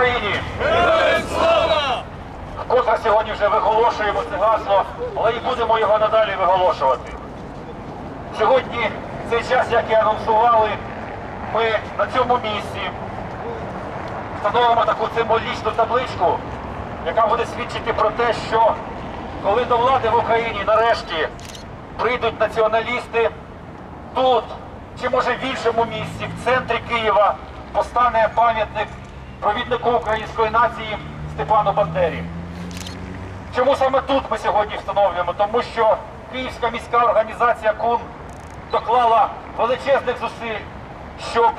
Україні! Вкотре сьогодні вже виголошуємо це гасло, але і будемо його надалі виголошувати. Сьогодні, в цей час, як і анонсували, ми на цьому місці встановимо таку символічну табличку, яка буде свідчити про те, що коли до влади в Україні нарешті прийдуть націоналісти, тут чи може в іншому місці, в центрі Києва, постане пам'ятник провіднику української нації Степану Бандері. Чому саме тут ми сьогодні встановлюємо? Тому що Київська міська організація КУН доклала величезних зусиль, щоб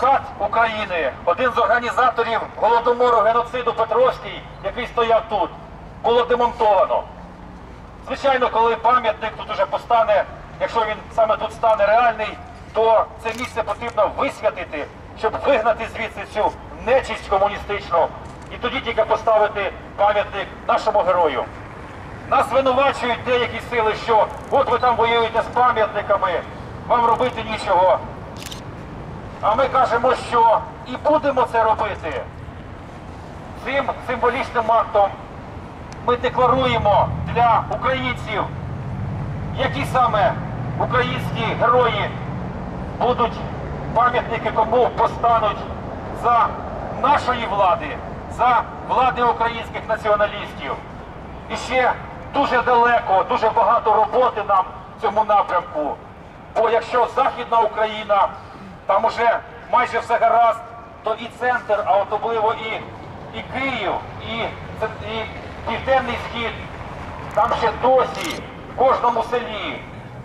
КАТ України, один з організаторів голодомору геноциду Петровський, який стояв тут, було демонтовано. Звичайно, коли пам'ятник тут уже постане, якщо він саме тут стане реальний, то це місце потрібно висвятити, щоб вигнати звідси цю нечисть комуністичну і тоді тільки поставити пам'ятник нашому герою. Нас звинувачують деякі сили, що от ви там воюєте з пам'ятниками, вам робити нічого. А ми кажемо, що і будемо це робити. Цим символічним актом ми декларуємо для українців, які саме українські герої будуть пам'ятники кому постануть за нашої влади, за влади українських націоналістів. І ще дуже далеко, дуже багато роботи нам в цьому напрямку. Бо якщо Західна Україна, там уже майже все гаразд, то і центр, а особливо і, і Київ, і, і Південний Схід, там ще досі в кожному селі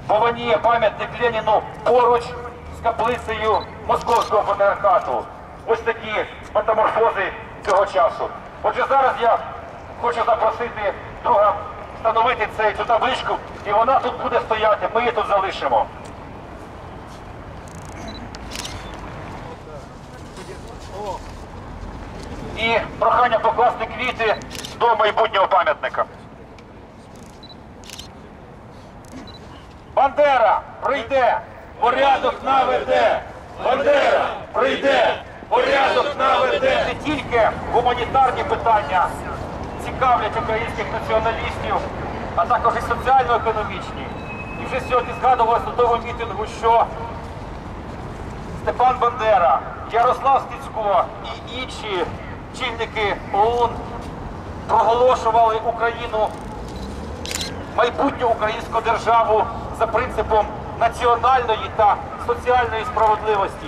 пованіє пам'ятник Леніну поруч з каплицею Московського патріархату. Ось такі метаморфози цього часу. Отже, зараз я хочу запросити друга встановити цей, цю табличку, і вона тут буде стояти, ми її тут залишимо. І прохання покласти квіти до майбутнього пам'ятника. Бандера прийде, порядок наведе. Бандера прийде, порядок наведе. Не тільки гуманітарні питання цікавлять українських націоналістів, а також і соціально-економічні. І вже сьогодні згадувалося на тому мітингу, що Степан Бандера, Ярослав Стецько і інші чільники ОУН проголошували Україну майбутню українську державу за принципом національної та соціальної справедливості.